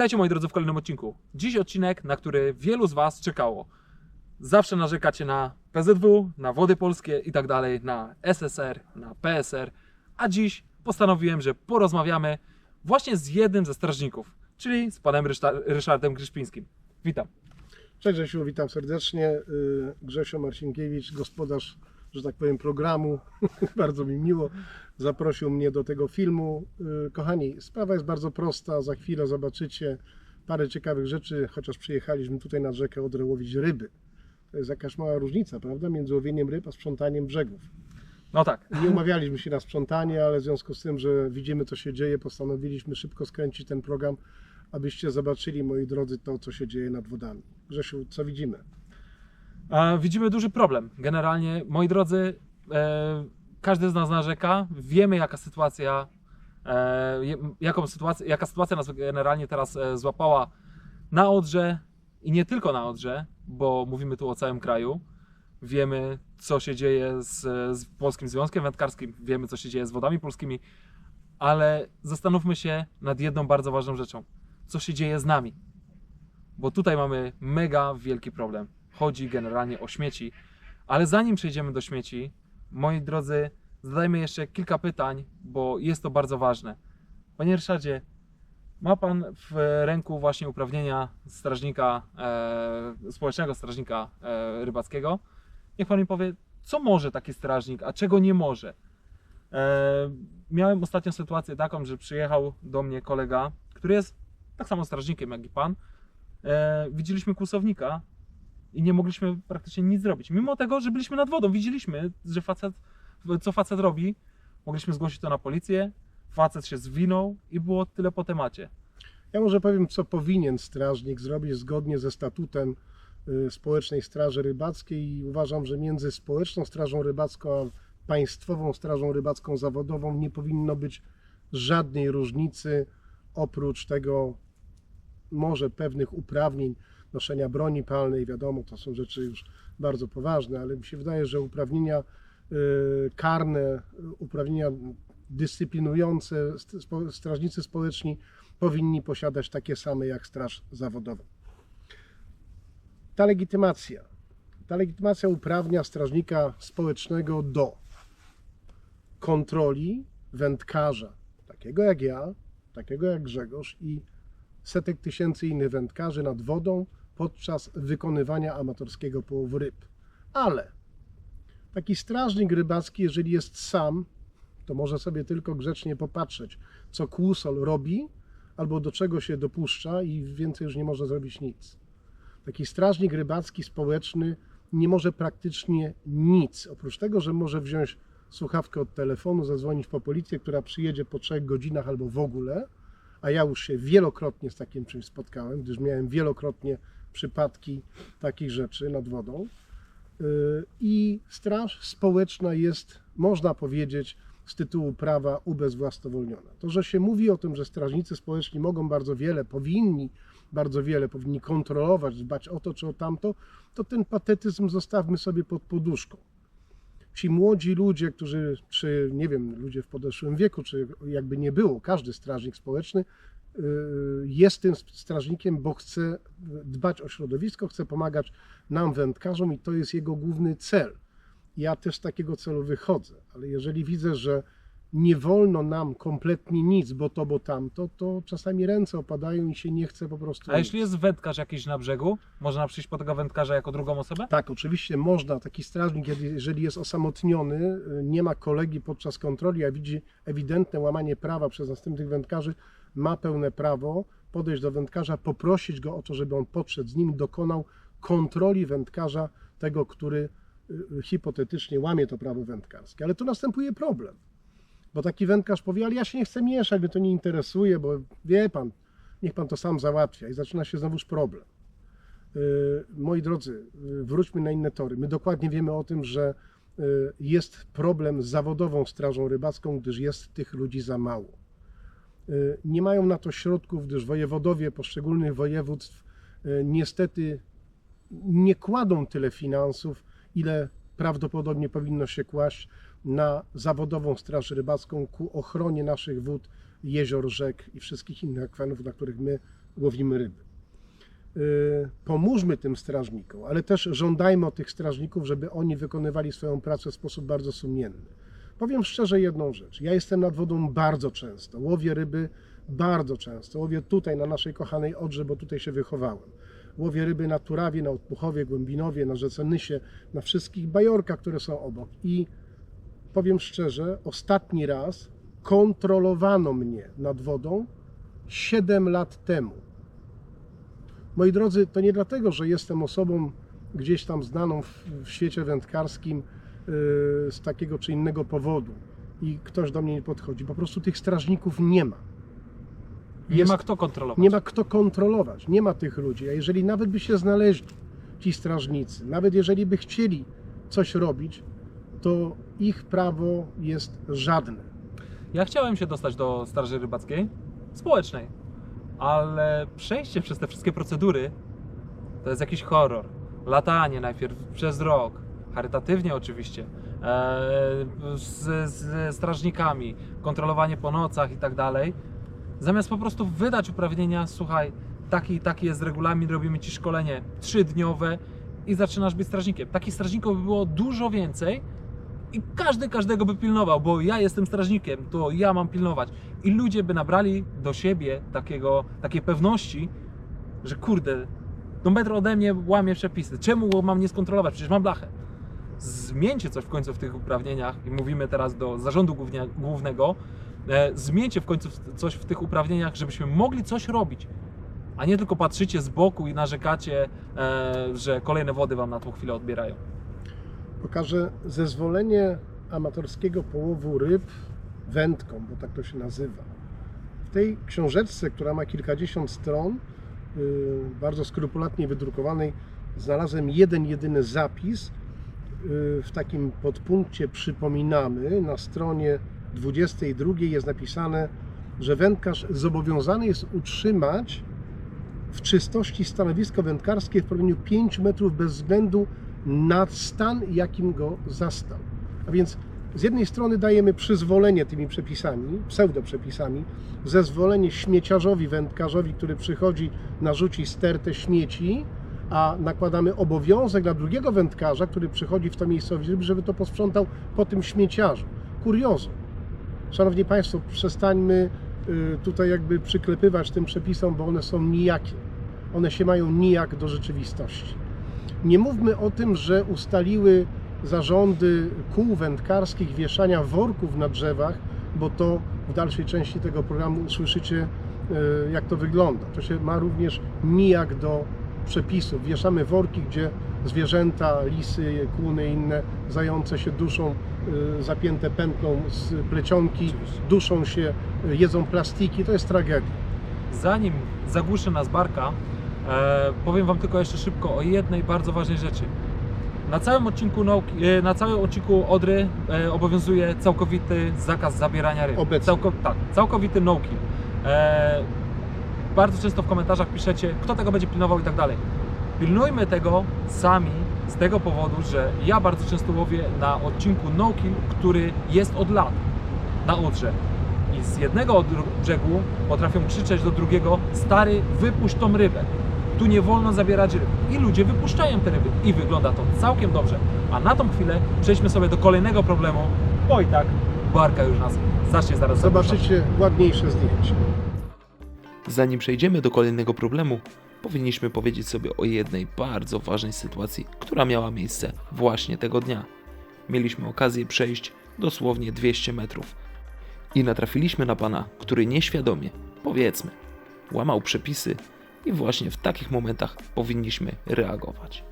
Witajcie moi drodzy w kolejnym odcinku. Dziś odcinek, na który wielu z Was czekało. Zawsze narzekacie na PZW, na Wody Polskie i tak dalej, na SSR, na PSR, a dziś postanowiłem, że porozmawiamy właśnie z jednym ze strażników, czyli z panem Ryszardem Gryszpińskim. Witam. Cześć Grzesiu, witam serdecznie. Y, Grzesio Marcinkiewicz, gospodarz, że tak powiem, programu. bardzo mi miło. Zaprosił mnie do tego filmu. Y, Kochani, sprawa jest bardzo prosta. Za chwilę zobaczycie parę ciekawych rzeczy, chociaż przyjechaliśmy tutaj nad rzekę Odrę łowić ryby. To jest jakaś mała różnica, prawda, między łowieniem ryb a sprzątaniem brzegów. No tak, Nie umawialiśmy się na sprzątanie, ale w związku z tym, że widzimy, co się dzieje, postanowiliśmy szybko skręcić ten program, abyście zobaczyli, moi drodzy, to, co się dzieje nad wodami. Grzesiu, co widzimy? Widzimy duży problem. Generalnie, moi drodzy, e, każdy z nas narzeka, wiemy jaka sytuacja, e, jaką sytuację, jaka sytuacja nas generalnie teraz e, złapała na Odrze i nie tylko na Odrze, bo mówimy tu o całym kraju. Wiemy, co się dzieje z, z Polskim Związkiem Wędkarskim, wiemy, co się dzieje z wodami polskimi, ale zastanówmy się nad jedną bardzo ważną rzeczą. Co się dzieje z nami? Bo tutaj mamy mega wielki problem. Chodzi generalnie o śmieci. Ale zanim przejdziemy do śmieci, moi drodzy, zadajmy jeszcze kilka pytań, bo jest to bardzo ważne. Panie Ryszardzie, ma Pan w ręku właśnie uprawnienia strażnika, e, społecznego strażnika e, rybackiego. Niech Pan mi powie, co może taki strażnik, a czego nie może. E, miałem ostatnią sytuację taką, że przyjechał do mnie kolega, który jest tak samo strażnikiem jak i Pan. E, widzieliśmy kłusownika i nie mogliśmy praktycznie nic zrobić. Mimo tego, że byliśmy nad wodą, widzieliśmy, że facet, co facet robi. Mogliśmy zgłosić to na policję. Facet się zwinął i było tyle po temacie. Ja może powiem, co powinien strażnik zrobić zgodnie ze statutem y, Społecznej Straży Rybackiej i uważam, że między Społeczną Strażą Rybacką a Państwową Strażą Rybacką Zawodową nie powinno być żadnej różnicy oprócz tego może pewnych uprawnień noszenia broni palnej, wiadomo, to są rzeczy już bardzo poważne, ale mi się wydaje, że uprawnienia y, karne, uprawnienia dyscyplinujące strażnicy społeczni powinni posiadać takie same jak straż zawodowa. Ta legitymacja. Ta legitymacja uprawnia strażnika społecznego do kontroli wędkarza, takiego jak ja, takiego jak Grzegorz i setek tysięcy innych wędkarzy nad wodą podczas wykonywania amatorskiego połowu ryb. Ale taki strażnik rybacki, jeżeli jest sam, to może sobie tylko grzecznie popatrzeć, co kłusol robi, albo do czego się dopuszcza i więcej już nie może zrobić nic. Taki strażnik rybacki społeczny nie może praktycznie nic, oprócz tego, że może wziąć słuchawkę od telefonu, zadzwonić po policję, która przyjedzie po trzech godzinach albo w ogóle, a ja już się wielokrotnie z takim czymś spotkałem, gdyż miałem wielokrotnie przypadki takich rzeczy nad wodą. Yy, I straż społeczna jest, można powiedzieć, z tytułu prawa ubezwłasnowolniona. To, że się mówi o tym, że strażnicy społeczni mogą bardzo wiele, powinni bardzo wiele, powinni kontrolować, dbać o to czy o tamto, to ten patetyzm zostawmy sobie pod poduszką. Ci młodzi ludzie, którzy, czy nie wiem, ludzie w podeszłym wieku, czy jakby nie było, każdy strażnik społeczny jest tym strażnikiem, bo chce dbać o środowisko, chce pomagać nam, wędkarzom, i to jest jego główny cel. Ja też z takiego celu wychodzę, ale jeżeli widzę, że nie wolno nam kompletnie nic, bo to, bo tamto, to czasami ręce opadają i się nie chce po prostu. A nic. jeśli jest wędkarz jakiś na brzegu, można przyjść po tego wędkarza jako drugą osobę? Tak, oczywiście można. Taki strażnik, jeżeli jest osamotniony, y, nie ma kolegi podczas kontroli, a widzi ewidentne łamanie prawa przez następnych wędkarzy, ma pełne prawo podejść do wędkarza, poprosić go o to, żeby on podszedł z nim, dokonał kontroli wędkarza, tego, który y, y, hipotetycznie łamie to prawo wędkarskie. Ale tu następuje problem. Bo taki wędkarz powie, ale ja się nie chcę mieszać, mnie to nie interesuje, bo wie pan, niech pan to sam załatwia i zaczyna się znowuż problem. Y, Moi drodzy, wróćmy na inne tory. My dokładnie wiemy o tym, że jest problem z zawodową strażą rybacką, gdyż jest tych ludzi za mało. Y, Nie mają na to środków, gdyż wojewodowie poszczególnych województw y, niestety nie kładą tyle finansów, ile prawdopodobnie powinno się kłaść na zawodową straż rybacką ku ochronie naszych wód, jezior, rzek i wszystkich innych akwenów, na których my łowimy ryby. Y, Pomóżmy tym strażnikom, ale też żądajmy od tych strażników, żeby oni wykonywali swoją pracę w sposób bardzo sumienny. Powiem szczerze jedną rzecz. Ja jestem nad wodą bardzo często, łowię ryby bardzo często. Łowię tutaj na naszej kochanej Odrze, bo tutaj się wychowałem. Łowię ryby na Turawie, na Odpuchowie, Głębinowie, na rzece Nysie, na wszystkich bajorkach, które są obok. I powiem szczerze, ostatni raz kontrolowano mnie nad wodą 7 lat temu. Moi drodzy, to nie dlatego, że jestem osobą gdzieś tam znaną w, w świecie wędkarskim z takiego czy innego powodu i ktoś do mnie nie podchodzi. Po prostu tych strażników nie ma. Nie Jest- ma kto kontrolować. Nie ma kto kontrolować, nie ma tych ludzi. A jeżeli nawet by się znaleźli ci strażnicy, nawet jeżeli by chcieli coś robić, to ich prawo jest żadne. Ja chciałem się dostać do Straży Rybackiej społecznej, ale przejście przez te wszystkie procedury to jest jakiś horror. Latanie najpierw przez rok, charytatywnie oczywiście, e, z, z strażnikami, kontrolowanie po nocach i tak dalej, zamiast po prostu wydać uprawnienia, słuchaj, taki taki jest regulamin, robimy ci szkolenie trzydniowe i zaczynasz być strażnikiem. Takich strażników by było dużo więcej, i każdy każdego by pilnował, bo ja jestem strażnikiem, to ja mam pilnować. I ludzie by nabrali do siebie takiego, takiej pewności, że kurde, no metr ode mnie łamie przepisy. Czemu mam nie skontrolować? Przecież mam blachę. Zmieńcie coś w końcu w tych uprawnieniach i mówimy teraz do zarządu głównego. E, zmieńcie w końcu coś w tych uprawnieniach, żebyśmy mogli coś robić. A nie tylko patrzycie z boku i narzekacie, e, że kolejne wody wam na tą chwilę odbierają. Pokażę zezwolenie amatorskiego połowu ryb wędką, bo tak to się nazywa. W tej książeczce, która ma kilkadziesiąt stron, yy, bardzo skrupulatnie wydrukowanej, znalazłem jeden jedyny zapis. Yy, W takim podpunkcie przypominamy, na stronie 22 jest napisane, że wędkarz zobowiązany jest utrzymać w czystości stanowisko wędkarskie w promieniu 5 metrów bez względu na stan, jakim go zastał. A więc z jednej strony dajemy przyzwolenie tymi przepisami, pseudoprzepisami, zezwolenie śmieciarzowi, wędkarzowi, który przychodzi, narzuci stertę śmieci, a nakładamy obowiązek na drugiego wędkarza, który przychodzi w to miejscowość, żeby to posprzątał po tym śmieciarzu. Kuriozum. Szanowni Państwo, przestańmy y, tutaj jakby przyklepywać tym przepisom, bo one są nijakie. One się mają nijak do rzeczywistości. Nie mówmy o tym, że ustaliły zarządy kół wędkarskich wieszania worków na drzewach, bo to w dalszej części tego programu usłyszycie, y, jak to wygląda. To się ma również nijak do przepisów. Wieszamy worki, gdzie zwierzęta, lisy, kłuny i inne zające się duszą, y, zapięte pętlą z plecionki, duszą się, y, jedzą plastiki. To jest tragedia. zanim zagłuszy nas barka, e, powiem Wam tylko jeszcze szybko o jednej bardzo ważnej rzeczy. Na całym odcinku, nauki, e, na całym odcinku Odry e, obowiązuje całkowity zakaz zabierania ryb. Obecnie. Całko, tak, całkowity no kill. Bardzo często w komentarzach piszecie, kto tego będzie pilnował i tak dalej. Pilnujmy tego sami z tego powodu, że ja bardzo często łowię na odcinku no kill, który jest od lat na Odrze. I z jednego brzegu potrafią krzyczeć do drugiego: Stary, wypuść tą rybę. Tu nie wolno zabierać ryb. I ludzie wypuszczają te ryby. I wygląda to całkiem dobrze. A na tą chwilę przejdźmy sobie do kolejnego problemu, bo i tak barka już nas zacznie zaraz. Zobaczycie ładniejsze zdjęcie. Zanim przejdziemy do kolejnego problemu, powinniśmy powiedzieć sobie o jednej bardzo ważnej sytuacji, która miała miejsce właśnie tego dnia. Mieliśmy okazję przejść dosłownie 200 metrów i natrafiliśmy na pana, który nieświadomie, powiedzmy, łamał przepisy i właśnie w takich momentach powinniśmy reagować.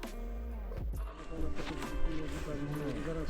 Zaraz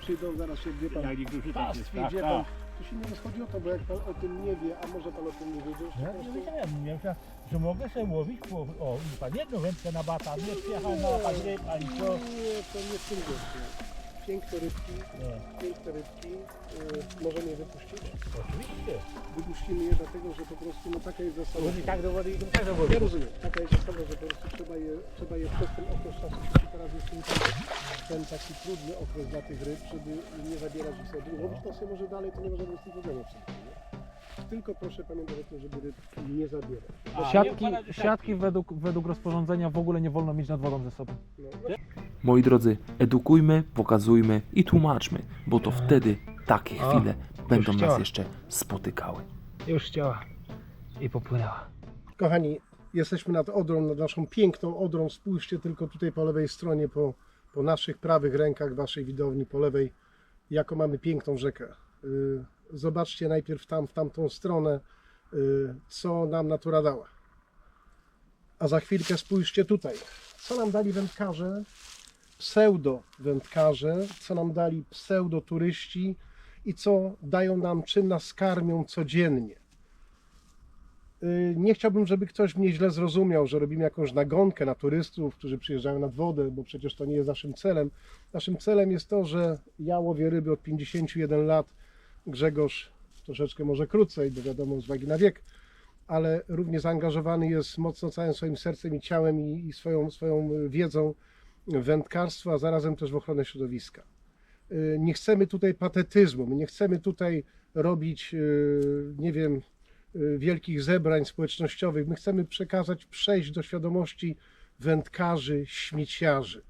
przyjdą, zaraz się wie pan niektórzy tak tak, wie tak. pan. To się nie rozchodzi o to, bo jak pan o tym nie wie, a może pan o tym nie wiedzieć, Ja nie wiedziałem, ja myślałem, że mogę sobie łowić, po, o, i pan jedną wędkę na bata, nie przyjechał na pan ryb, ani co. Nie, to nie w tym gościu. Piękne rybki, Nie, piękne rybki. Yy, możemy je wypuścić? oczywiście. Wypuścimy je dlatego, że po prostu no taka jest zasada. Łowi tak do wody, idą tak do wody. Ja rozumiem, taka jest zasada, że po prostu trzeba je, trzeba je przez ten okres czasu, który teraz jest ten, ten taki trudny okres dla tych ryb, żeby nie zabierać ich sobie. Łowić to sobie może dalej, to nie ma żadnego z tym problemu. Nie? Tylko proszę pamiętać o tym, żeby ryb nie zabierać. A, nie Siatki, do siatki według, według rozporządzenia w ogóle nie wolno mieć nad wodą ze sobą. No, Moi drodzy, edukujmy, pokazujmy i tłumaczmy, bo to wtedy takie O, chwile będą nas chciała. jeszcze spotykały. Już chciała i popłynęła. Kochani, jesteśmy nad Odrą, nad naszą piękną Odrą. Spójrzcie tylko tutaj po lewej stronie, po, po naszych prawych rękach waszej widowni, po lewej, jaką mamy piękną rzekę. Y, Zobaczcie najpierw tam, w tamtą stronę, y, co nam natura dała. A za chwilkę spójrzcie tutaj. Co nam dali wędkarze, pseudo-wędkarze, co nam dali pseudo-turyści i co dają nam, czym nas karmią codziennie. Y, Nie chciałbym, żeby ktoś mnie źle zrozumiał, że robimy jakąś nagonkę na turystów, którzy przyjeżdżają nad wodę, bo przecież to nie jest naszym celem. Naszym celem jest to, że ja łowię ryby od 51 lat, Grzegorz troszeczkę może krócej, bo wiadomo z uwagi na wiek, ale równie zaangażowany jest mocno całym swoim sercem i ciałem i, i swoją, swoją wiedzą w wędkarstwo, a zarazem też w ochronę środowiska. Y, Nie chcemy tutaj patetyzmu, my nie chcemy tutaj robić, y, nie wiem, y, wielkich zebrań społecznościowych. My chcemy przekazać, przejść do świadomości wędkarzy, śmieciarzy.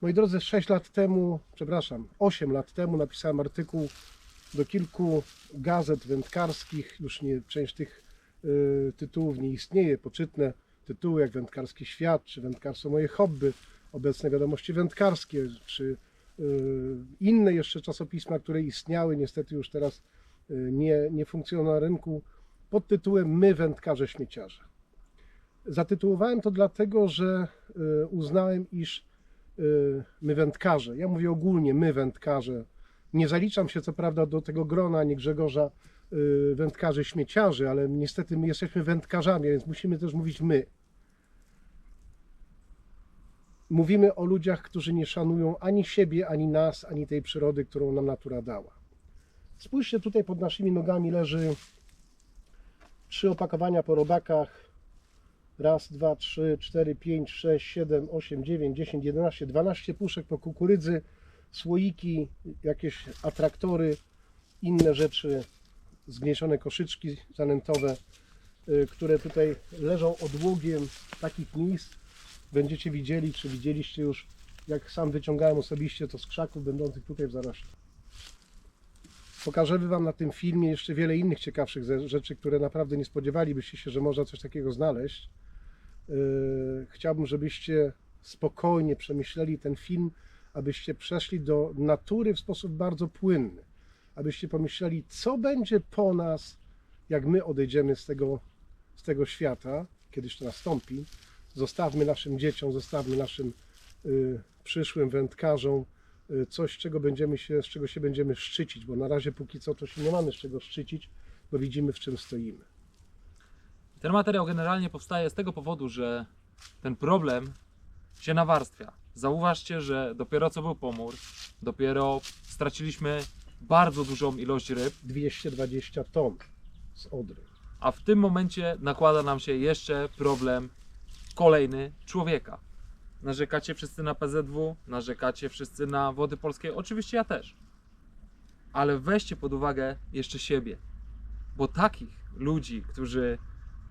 Moi drodzy, 6 lat temu, przepraszam, 8 lat temu napisałem artykuł do kilku gazet wędkarskich. Już nie, część tych y, tytułów nie istnieje. Poczytne tytuły jak Wędkarski Świat, czy Wędkarstwo Moje Hobby, obecne wiadomości wędkarskie, czy y, inne jeszcze czasopisma, które istniały, niestety już teraz y, nie, nie funkcjonują na rynku, pod tytułem My wędkarze śmieciarze. Zatytułowałem to dlatego, że y, uznałem, iż y, my wędkarze, ja mówię ogólnie my wędkarze, nie zaliczam się co prawda do tego grona, nie Grzegorza, y, wędkarzy śmieciarzy, ale niestety my jesteśmy wędkarzami, więc musimy też mówić my. Mówimy o ludziach, którzy nie szanują ani siebie, ani nas, ani tej przyrody, którą nam natura dała. Spójrzcie, tutaj pod naszymi nogami leży trzy opakowania po robakach. Raz, dwa, trzy, cztery, pięć, sześć, siedem, osiem, dziewięć, dziesięć, jedenaście, dwanaście puszek po kukurydzy, słoiki, jakieś atraktory, inne rzeczy, zgniesione koszyczki zanętowe, y, które tutaj leżą odłogiem takich miejsc. Będziecie widzieli, czy widzieliście już, jak sam wyciągałem osobiście to z krzaków będących tutaj w zarośli. Pokażemy Wam na tym filmie jeszcze wiele innych ciekawszych ze- rzeczy, które naprawdę nie spodziewalibyście się, że można coś takiego znaleźć. Yy, Chciałbym, żebyście spokojnie przemyśleli ten film, abyście przeszli do natury w sposób bardzo płynny. Abyście pomyśleli, co będzie po nas, jak my odejdziemy z tego, z tego świata, kiedyś to nastąpi. Zostawmy naszym dzieciom, zostawmy naszym y, przyszłym wędkarzom y, coś, czego będziemy się, z czego się będziemy szczycić, bo na razie póki co to się nie mamy z czego szczycić, bo widzimy w czym stoimy. Ten materiał generalnie powstaje z tego powodu, że ten problem się nawarstwia. Zauważcie, że dopiero co był pomór, dopiero straciliśmy bardzo dużą ilość ryb, 220 ton z Odry. a w tym momencie nakłada nam się jeszcze problem kolejny człowieka. Narzekacie wszyscy na PZW, narzekacie wszyscy na wody polskie, oczywiście ja też. Ale weźcie pod uwagę jeszcze siebie, bo takich ludzi, którzy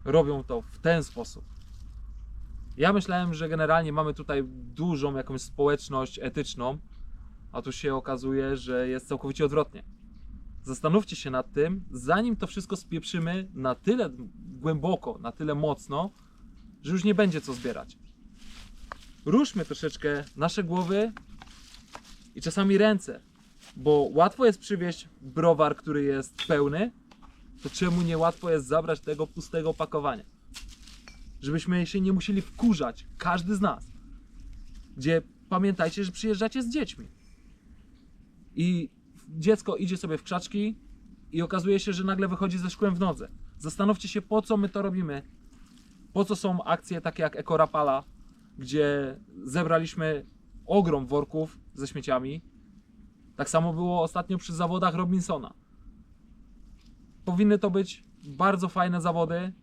robią to w ten sposób. Ja myślałem, że generalnie mamy tutaj dużą jakąś społeczność etyczną, a tu się okazuje, że jest całkowicie odwrotnie. Zastanówcie się nad tym, zanim to wszystko spieprzymy na tyle głęboko, na tyle mocno, że już nie będzie co zbierać. Ruszmy troszeczkę nasze głowy i czasami ręce, bo łatwo jest przywieźć browar, który jest pełny, to czemu nie łatwo jest zabrać tego pustego opakowania? Żebyśmy się nie musieli wkurzać, każdy z nas. Gdzie pamiętajcie, że przyjeżdżacie z dziećmi. I dziecko idzie sobie w krzaczki i okazuje się, że nagle wychodzi ze szkłem w nodze. Zastanówcie się, po co my to robimy. Po co są akcje takie jak Ekorapala, gdzie zebraliśmy ogrom worków ze śmieciami. Tak samo było ostatnio przy zawodach Robinsona. Powinny to być bardzo fajne zawody.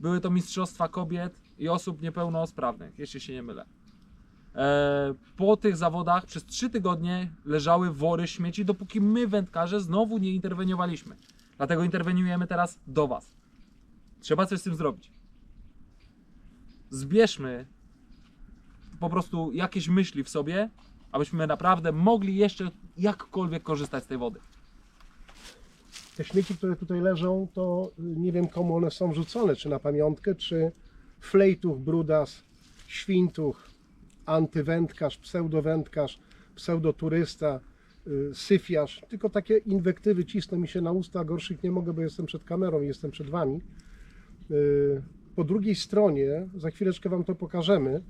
Były to mistrzostwa kobiet i osób niepełnosprawnych, jeśli się nie mylę. E, po tych zawodach przez 3 tygodnie leżały wory śmieci, dopóki my, wędkarze, znowu nie interweniowaliśmy. Dlatego interweniujemy teraz do Was. Trzeba coś z tym zrobić. Zbierzmy po prostu jakieś myśli w sobie, abyśmy naprawdę mogli jeszcze jakkolwiek korzystać z tej wody. Te śmieci, które tutaj leżą, to y, nie wiem komu one są rzucone, czy na pamiątkę, czy flejtuch, brudas, świntuch, antywędkarz, pseudowędkarz, pseudoturysta, y, syfiarz. Tylko takie inwektywy cisną mi się na usta, gorszych nie mogę, bo jestem przed kamerą i jestem przed Wami. Y, Po drugiej stronie, za chwileczkę Wam to pokażemy,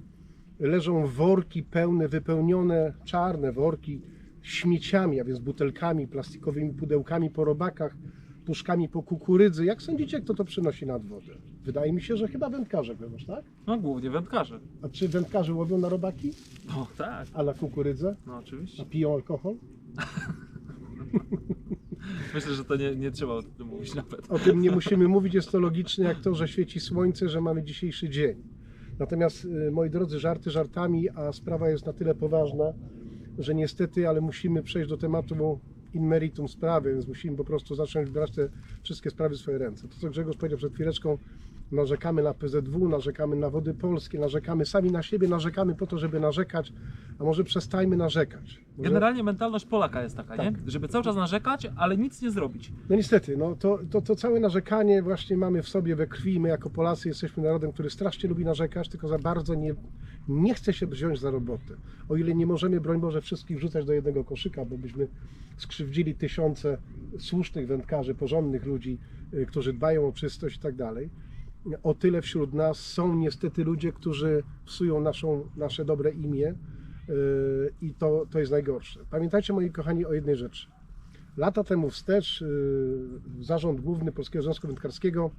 leżą worki pełne, wypełnione, czarne worki śmieciami, a więc butelkami, plastikowymi pudełkami po robakach, puszkami po kukurydzy. Jak sądzicie, kto to przynosi nad wodę? Wydaje mi się, że chyba wędkarze, wiesz, tak? No głównie wędkarze. A czy wędkarze łowią na robaki? No tak, A na kukurydzę? no A oczywiście. piją alkohol? Myślę, że to nie, nie trzeba o tym mówić nawet. O tym nie musimy mówić, jest to logiczne jak to, że świeci słońce, że mamy dzisiejszy dzień. Natomiast, y, moi drodzy, żarty żartami, a sprawa jest na tyle poważna, że niestety, ale musimy przejść do tematu in meritum sprawy, więc musimy po prostu zacząć brać te wszystkie sprawy w swoje ręce. To, co Grzegorz powiedział przed chwileczką, narzekamy na PZW, narzekamy na wody polskie, narzekamy sami na siebie, narzekamy po to, żeby narzekać, a może przestańmy narzekać. Może... Generalnie mentalność Polaka jest taka, nie? Tak. Żeby cały czas narzekać, ale nic nie zrobić. No niestety, no to, to, to całe narzekanie właśnie mamy w sobie we krwi. My jako Polacy jesteśmy narodem, który strasznie lubi narzekać, tylko za bardzo nie, nie chce się wziąć za robotę. O ile nie możemy, broń Boże, wszystkich wrzucać do jednego koszyka, bo byśmy skrzywdzili tysiące słusznych wędkarzy, porządnych ludzi, y, którzy dbają o czystość i tak dalej. O tyle wśród nas są niestety ludzie, którzy psują naszą, nasze dobre imię yy, i to, to jest najgorsze. Pamiętajcie, moi kochani, o jednej rzeczy. Lata temu wstecz y, Zarząd Główny Polskiego Związku Wędkarskiego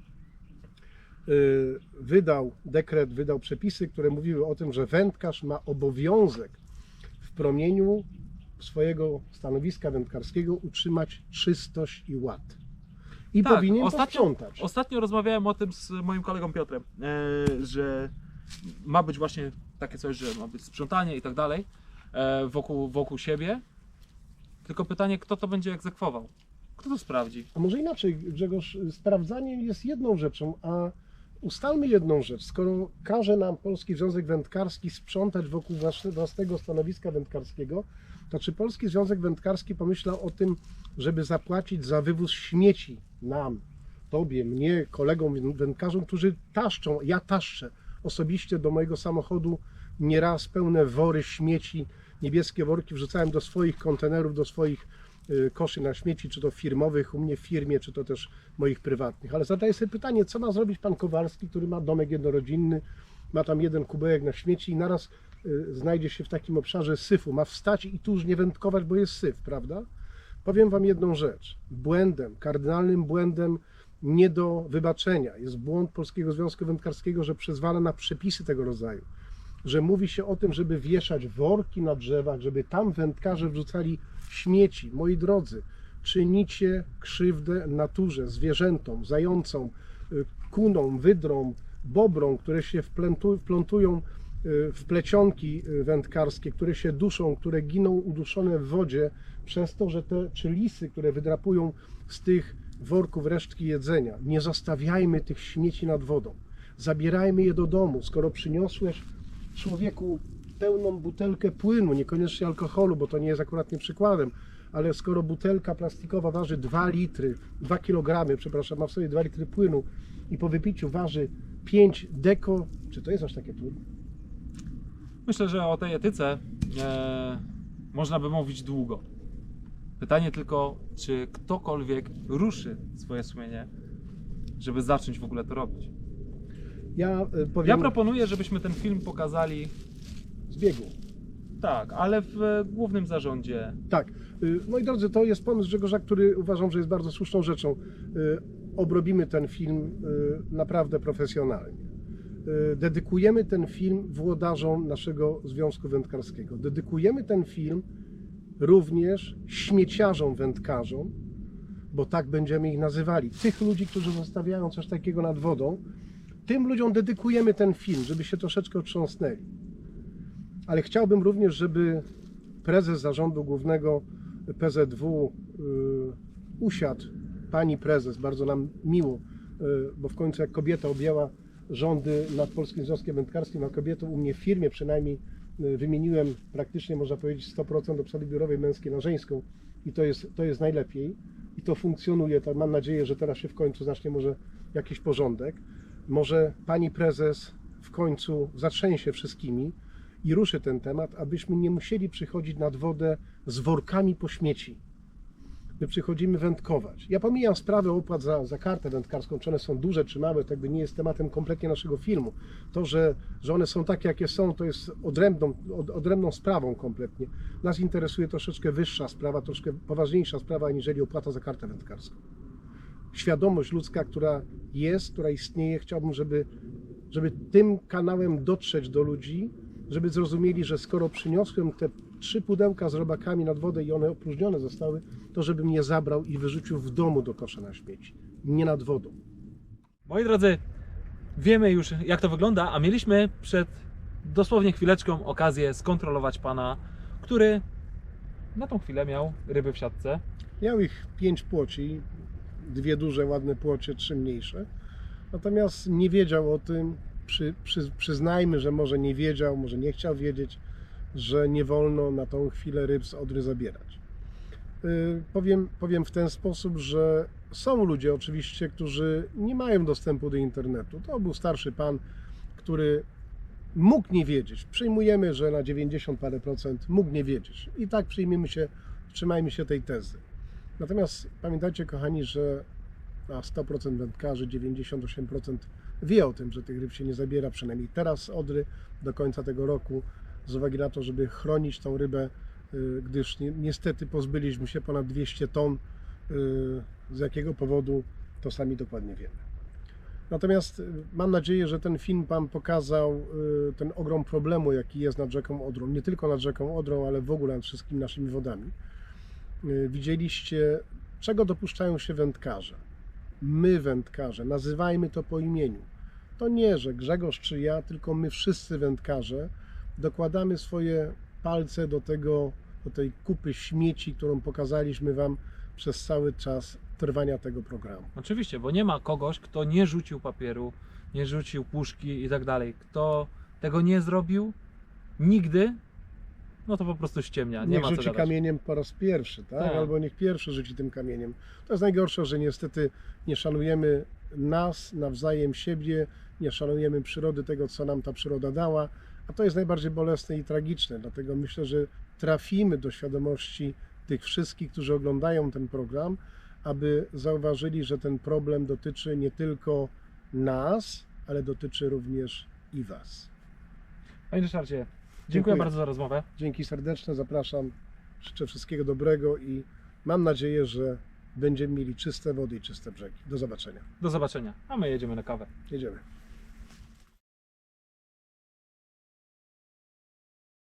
y, wydał dekret, wydał przepisy, które mówiły o tym, że wędkarz ma obowiązek w promieniu swojego stanowiska wędkarskiego utrzymać czystość i ład. I Tak, powinien ostatnio- posprzątać. Ostatnio rozmawiałem o tym z moim kolegą Piotrem, e, że ma być właśnie takie coś, że ma być sprzątanie i tak dalej e, wokół, wokół siebie. Tylko pytanie, kto to będzie egzekwował? Kto to sprawdzi? A może inaczej, Grzegorz, sprawdzanie jest jedną rzeczą, a ustalmy jedną rzecz. Skoro każe nam Polski Związek Wędkarski sprzątać wokół własne- własnego stanowiska wędkarskiego, to czy Polski Związek Wędkarski pomyślał o tym, żeby zapłacić za wywóz śmieci nam, tobie, mnie, kolegom wędkarzom, którzy taszczą, ja taszczę osobiście do mojego samochodu nieraz pełne wory śmieci, niebieskie worki wrzucałem do swoich kontenerów, do swoich y, koszy na śmieci, czy to firmowych u mnie w firmie, czy to też moich prywatnych. Ale zadaję sobie pytanie, co ma zrobić pan Kowalski, który ma domek jednorodzinny, ma tam jeden kubełek na śmieci i naraz y, znajdzie się w takim obszarze syfu. Ma wstać i tu już nie wędkować, bo jest syf, prawda? Powiem wam jedną rzecz. Błędem, kardynalnym błędem nie do wybaczenia jest błąd Polskiego Związku Wędkarskiego, że przyzwala na przepisy tego rodzaju. Że mówi się o tym, żeby wieszać worki na drzewach, żeby tam wędkarze wrzucali śmieci. Moi drodzy, czynicie krzywdę naturze, zwierzętom, zającom, y, kunom, wydrom, bobrom, które się wplątują y, w plecionki y, wędkarskie, które się duszą, które giną uduszone w wodzie przez to, że te czy lisy, które wydrapują z tych worków resztki jedzenia. Nie zostawiajmy tych śmieci nad wodą. Zabierajmy je do domu. Skoro przyniosłeś człowieku pełną butelkę płynu, niekoniecznie alkoholu, bo to nie jest akurat nie przykładem, ale skoro butelka plastikowa waży 2 litry, 2 kg, przepraszam, ma w sobie 2 litry płynu i po wypiciu waży 5 deko, czy to jest aż takie trudne? Myślę, że o tej etyce e, można by mówić długo. Pytanie tylko, czy ktokolwiek ruszy swoje sumienie, żeby zacząć w ogóle to robić. Ja y, powiem Ja proponuję, żebyśmy ten film pokazali, z biegu. tak, ale w e, głównym zarządzie. Tak. Y, Moi drodzy, to jest pomysł Grzegorza, który uważam, że jest bardzo słuszną rzeczą. Obrobimy ten film naprawdę profesjonalnie. Dedykujemy ten film włodarzom naszego Związku Wędkarskiego. Dedykujemy ten film również śmieciarzom wędkarzom, bo tak będziemy ich nazywali. Tych ludzi, którzy zostawiają coś takiego nad wodą, tym ludziom dedykujemy ten film, żeby się troszeczkę otrząsnęli. Ale chciałbym również, żeby prezes zarządu głównego PZW y, usiadł pani prezes, bardzo nam miło, y, bo w końcu jak kobieta objęła rządy nad Polskim Związkiem Wędkarskim, a kobietą u mnie w firmie przynajmniej wymieniłem praktycznie można powiedzieć 100% obsady biurowej męskiej na żeńską i to jest, to jest najlepiej i to funkcjonuje. Tak mam nadzieję, że teraz się w końcu zacznie może jakiś porządek. Może pani prezes w końcu zatrzęsie wszystkimi i ruszy ten temat, abyśmy nie musieli przychodzić nad wodę z workami po śmieci. My przychodzimy wędkować. Ja pomijam sprawę opłat za, za kartę wędkarską, czy one są duże, czy małe, to jakby nie jest tematem kompletnie naszego filmu. To, że, że one są takie, jakie są, to jest odrębną, od, odrębną sprawą kompletnie. Nas interesuje troszeczkę wyższa sprawa, troszkę poważniejsza sprawa, aniżeli opłata za kartę wędkarską. Świadomość ludzka, która jest, która istnieje, chciałbym, żeby, żeby tym kanałem dotrzeć do ludzi, żeby zrozumieli, że skoro przyniosłem te trzy pudełka z robakami nad wodę i one opróżnione zostały, to żebym je zabrał i wyrzucił w domu do kosza na śmieci, nie nad wodą. Moi drodzy, wiemy już jak to wygląda, a mieliśmy przed dosłownie chwileczką okazję skontrolować pana, który na tą chwilę miał ryby w siatce. Miał ich pięć płoci, dwie duże, ładne płocie, trzy mniejsze. Natomiast nie wiedział o tym, przy, przy, przyznajmy, że może nie wiedział, może nie chciał wiedzieć, że nie wolno na tą chwilę ryb z Odry zabierać. Yy, Powiem, powiem w ten sposób, że są ludzie oczywiście, którzy nie mają dostępu do internetu. To był starszy pan, który mógł nie wiedzieć. Przyjmujemy, że na 90 parę procent mógł nie wiedzieć. I tak przyjmiemy się, trzymajmy się tej tezy. Natomiast pamiętajcie, kochani, że na 100% wędkarzy 98% wie o tym, że tych ryb się nie zabiera, przynajmniej teraz Odry do końca tego roku, z uwagi na to, żeby chronić tą rybę, y, gdyż ni- niestety pozbyliśmy się ponad 200 ton. y, Z jakiego powodu, to sami dokładnie wiemy. Natomiast y, mam nadzieję, że ten film Wam pokazał ten ogrom problemu, jaki jest nad rzeką Odrą. Nie tylko nad rzeką Odrą, ale w ogóle nad wszystkimi naszymi wodami. Widzieliście, czego dopuszczają się wędkarze. My, wędkarze, nazywajmy to po imieniu. To nie, że Grzegorz czy ja, tylko my wszyscy wędkarze dokładamy swoje palce do, tego, do tej kupy śmieci, którą pokazaliśmy Wam przez cały czas trwania tego programu. Oczywiście, bo nie ma kogoś, kto nie rzucił papieru, nie rzucił puszki i tak dalej. Kto tego nie zrobił nigdy, no to po prostu ściemnia. Nie niech rzuci gadać. kamieniem po raz pierwszy, tak? Tak. Albo niech pierwszy rzuci tym kamieniem. To jest najgorsze, że niestety nie szanujemy nas, nawzajem siebie, nie szanujemy przyrody, tego co nam ta przyroda dała, a to jest najbardziej bolesne i tragiczne. Dlatego myślę, że trafimy do świadomości tych wszystkich, którzy oglądają ten program, aby zauważyli, że ten problem dotyczy nie tylko nas, ale dotyczy również i Was. Panie Ryszardzie, dziękuję, Dziękuję. bardzo za rozmowę. Dzięki serdeczne, zapraszam. Życzę wszystkiego dobrego i mam nadzieję, że będziemy mieli czyste wody i czyste brzegi. Do zobaczenia. Do zobaczenia, a my jedziemy na kawę. Jedziemy.